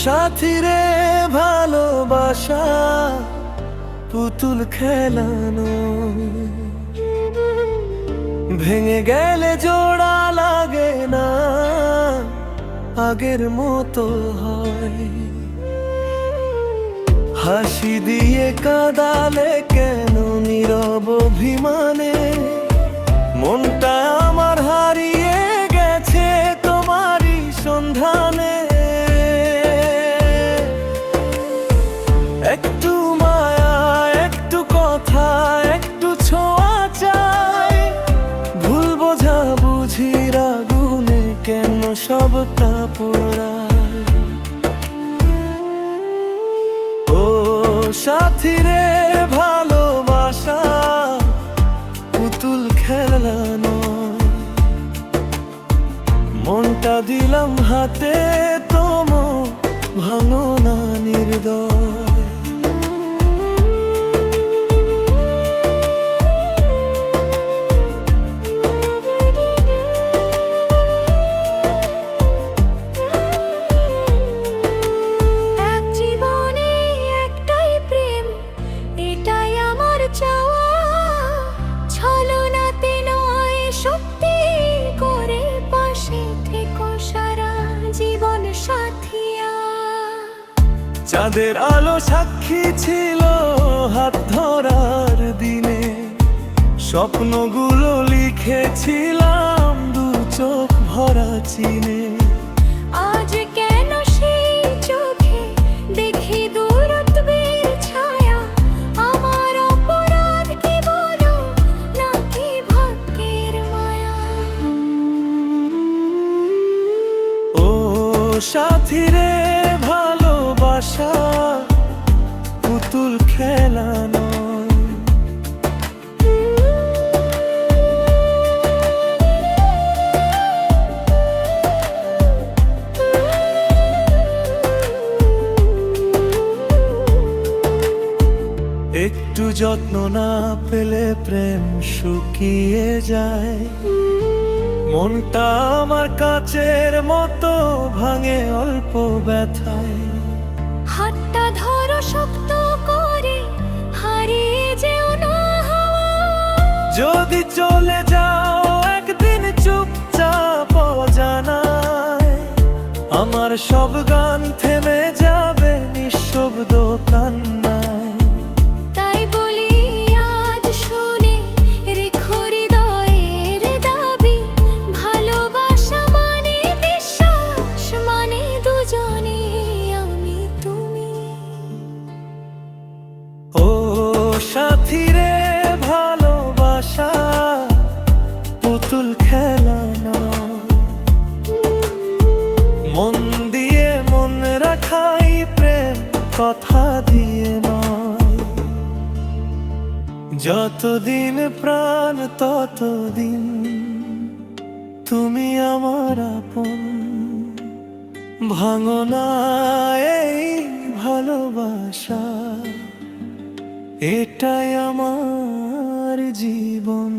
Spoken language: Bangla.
সাথী রে ভালোবাসা, পুতুল খেলানো। ভেঙে গেলে জোড়া লাগে না, আগের মতো হয়। হাসি দিয়ে কাদালে কেন নীরব অভিমানে? মনটা আমার হারিয়ে ও ভালোবাসা পুতুল খেলানো। মনটা দিলাম হাতে চাঁদের আলো সাক্ষী ছিল হাত ধরার দিনে। স্বপ্নগুলো লিখেছিলাম দু চোখ ভরা চিনে। আজ কেন সেই চোখে দেখি দূরত্বের ছায়া? আমার অপরাধ কি বলো নাকি ভাগ্যের মায়া? ও সাথী রে ভালোবাসা পুতুল খেলানো। একটু যত্ন না পেলে প্রেম শুকিয়ে যায়। মনটা আমার কাচের মতো ভাঙে অল্প ব্যথায়। হাতটা ধরো শক্ত করে, হারিয়ে যেও না যদি চলে যাও, একদিন চুপচাপ জানায় আমার সব গান থেমে যাবে নিঃশব্দ কান্নায় পুতুল খেলানো মন দিয়ে মন রাখাই প্রেম, কথা দিয়ে যতদিন প্রাণ, ততদিন তুমি আমার আপন। ভাঙনা এই ভালোবাসা, এটাই আমার জীবন।